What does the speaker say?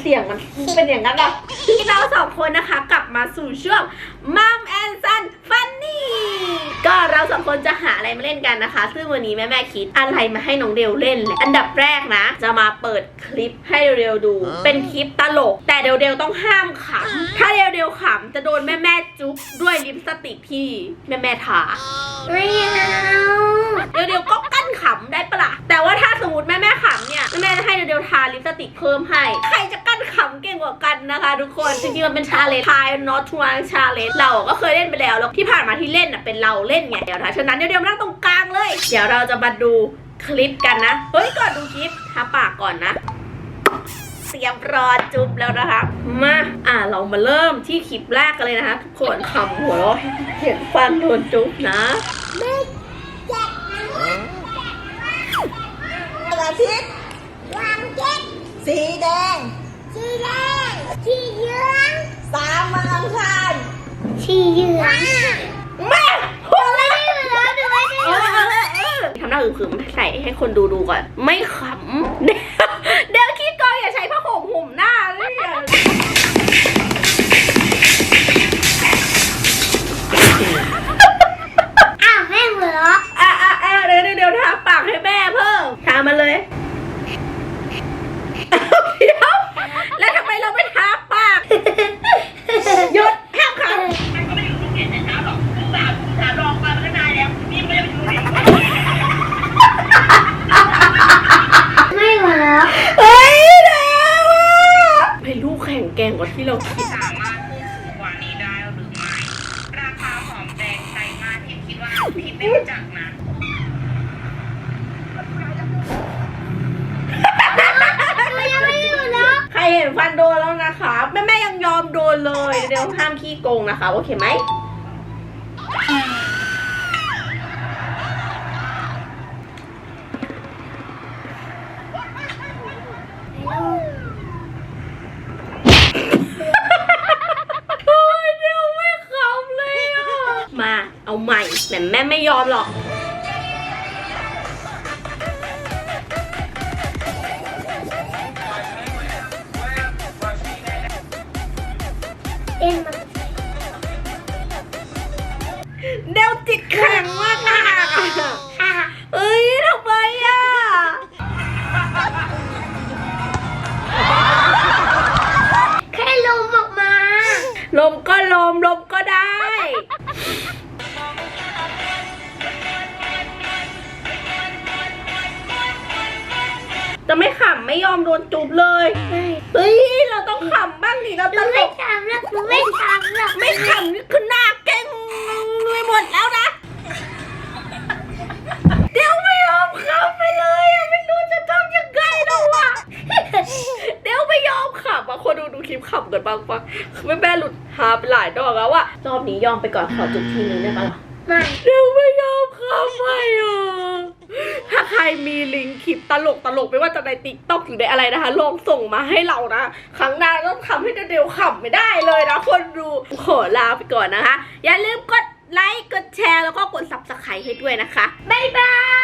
เสียงมันเป็นอย่างนั้นอะที่เราสองคนนะคะกลับมาสู่ช่วงมัมแอนซันฟันนี่ก็เราสองคนจะหาอะไรมาเล่นกันนะคะ ซึ่งวันนี้แม่แม่ๆคิดอะไรมาให้น้องเดวเล่นเลยอันดับแรกนะ จะมาเปิดคลิปให้เดวดู เป็นคลิปตลก แต่เดวเดวต้องห้ามขำถ้าเดวเดวขำจะโดนแม่แม่ๆจุ๊บด้วยลิปสติกที่แม่แม่ๆทาไม่เอาเดี๋ยวเดี๋ยวก็กั้นขำได้ปะล่ะแต่ว่าถ้า สมมติแม่แม่ขำเนี่ยแม่แม่จะให้เดี๋ยวเดี๋ยวทาลิปสติกเพิ่มให้ ใครจะกั้นขำเก่งกว่ากันนะคะ ทุกคน จริงๆ มันเป็นชาเลนจ์ทาย not one challenge เราก็เคยเล่นไปแล้ว แล้วที่ผ่านมาที่เล่นน่ะเป็นเราเล่นไงเดี๋ยวนะฉะนั้นเดี๋ยวเดี๋ยวมานั่งตรงกลางเลย เดี๋ยวเราจะมาดูคลิปกันนะ เฮ้ย ก่อนดูคลิปทาปากก่อนนะเสียบรอจุ๊บแล้วนะคะ มา อะเรามาเริ่มที่คลิปแรกกันเลยนะคะ ทุกคนขำหัวเราะเห็นฟันโดนจุ๊บนะวัน อาทิตย์วันเจ็ดสีแดง สีแดงสีเหลืองสามวันอังคารสีเหลืองแม่หัวเราะไม่เหลือดูไว้ดิเออเออเออทำหน้าอึมๆใส่ให้คนดูดูก่อน ไม่ขำ ที่เราคิดสามารถพูดถูกกว่านี้ได้หรือไม่ราคาหอมแดงไทยมากที่คิดว่าพี่ไม่รู้จักนะมันยังไม่เหลือใครเห็นฟันโดนแล้วนะคะแม่แม่ยังยอมโดนเลย เดี๋ยวห้ามขี้โกงนะคะ โอเคไหม โอ้ยเดี๋ยวไม่ขำเลยอะ มาเอาใหม่แม่แม่ไม่ยอมหรอก เอ็นมันเดวจิตแข็งมาก ลมก็ลม ลมก็ได้ จะไม่ขำไม่ยอมโดนจุบเลย เฮ้ย เราต้องขำบ้างดิเราตนูลไม่ก ทำหรอกหนูไม่ทำหรอก ไม่ขำนี่คือหน้าเก่งไปหมดแล้วนะ เดี๋ยวไม่ยอมขำไปเลยอะไม่รู้จะทำยังไงแล้วอะเดี๋ยวไม่ยอมขำอะคนดูดูคลิปขำ กันบ้างปะแม่แม่หลุดหาไปหลายดอกแล้วอะรอบนี้ยอมไปก่อนขอจุบทีนึงได้ปะล่ะไม่เดี๋ยวไม่ยอมขำไปอะถ้าใครมีลิงก์คลิปตลกตลกไม่ว่าจะในติ๊กต็อกหรือในอะไรนะคะลองส่งมาให้เรานะ ครั้งหน้าต้องทำให้เดียวๆขำไม่ได้เลยนะคนดูขอลาไปก่อนนะคะ อย่าลืมกดไลค์กดแชร์แล้วก็กด subscribe ให้ด้วยนะคะ บ๊ายบาย